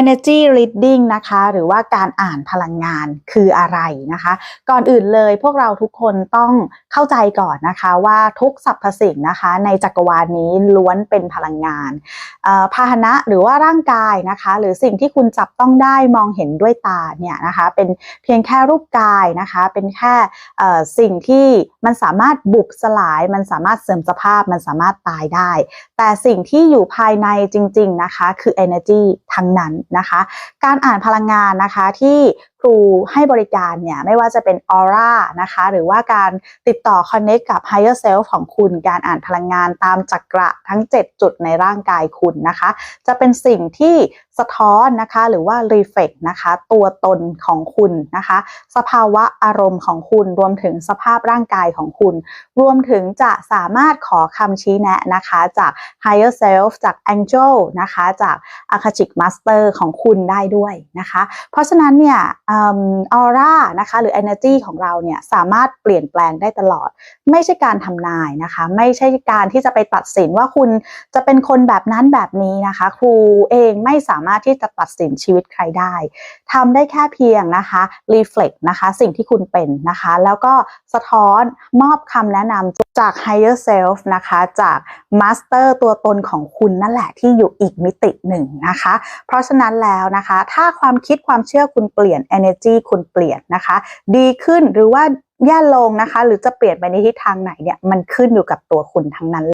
Energy Reading นะคะ หรือว่าการอ่านพลังงานคืออะไรนะคะ ก่อนอื่นเลยพวกเราทุกคนต้องเข้าใจก่อนนะคะว่าทุกสรรพสิ่งนะคะ ในจักรวาลนี้ล้วนเป็นพลังงาน พาหนะหรือว่าร่างกายนะคะ หรือสิ่งที่คุณจับต้องได้มองเห็นด้วยตาเนี่ยนะคะ เป็นเพียงแค่รูปกายนะคะ เป็นแค่สิ่งที่มันสามารถบุบสลาย มันสามารถเสื่อมสภาพ มันสามารถตายได้ แต่สิ่งที่อยู่ภายในจริง ๆนะคะ คือ energy ทั้งนั้นนะคะ การอ่านพลังงานนะคะที่ ครูให้บริการเนี่ยไม่ว่าจะเป็นออร่านะคะหรือว่าการติดต่อ connect กับ higher self ของคุณการอ่านพลังงานตามจักระทั้ง 7 จุดในร่างกายคุณนะคะ จะเป็นสิ่งที่สะท้อนนะคะหรือว่า reflect นะคะตัวตนของคุณนะคะ สภาวะอารมณ์ของคุณรวมถึงสภาพร่างกายของคุณ รวมถึงจะสามารถขอคำชี้แนะนะคะจาก higher self จาก angel นะคะจาก akashic master ของคุณได้ด้วยนะคะ เพราะฉะนั้นเนี่ยออร่านะคะหรือ energy ของเราเนี่ยสามารถเปลี่ยนแปลงได้ตลอด ไม่ใช่การทำนายนะคะ ไม่ใช่การที่จะไปตัดสินว่าคุณจะเป็นคนแบบนั้นแบบนี้นะคะ ครูเองไม่สามารถที่จะตัดสินชีวิตใครได้ทำได้แค่เพียงนะคะ reflect นะคะสิ่งที่คุณเป็นนะคะ แล้วก็สะท้อนมอบคำแนะนำจาก higher self นะคะจาก master ตัวตนของคุณนั่นแหละที่อยู่อีกมิติหนึ่งนะคะ เพราะฉะนั้นแล้วนะคะ ถ้าความคิดความเชื่อคุณเปลี่ยน energy คุณเปลี่ยนนะคะ ดีขึ้นหรือว่าแย่ลงนะคะ หรือจะเปลี่ยนไปในทิศทางไหนเนี่ยมันขึ้นอยู่กับตัวคุณทั้งนั้น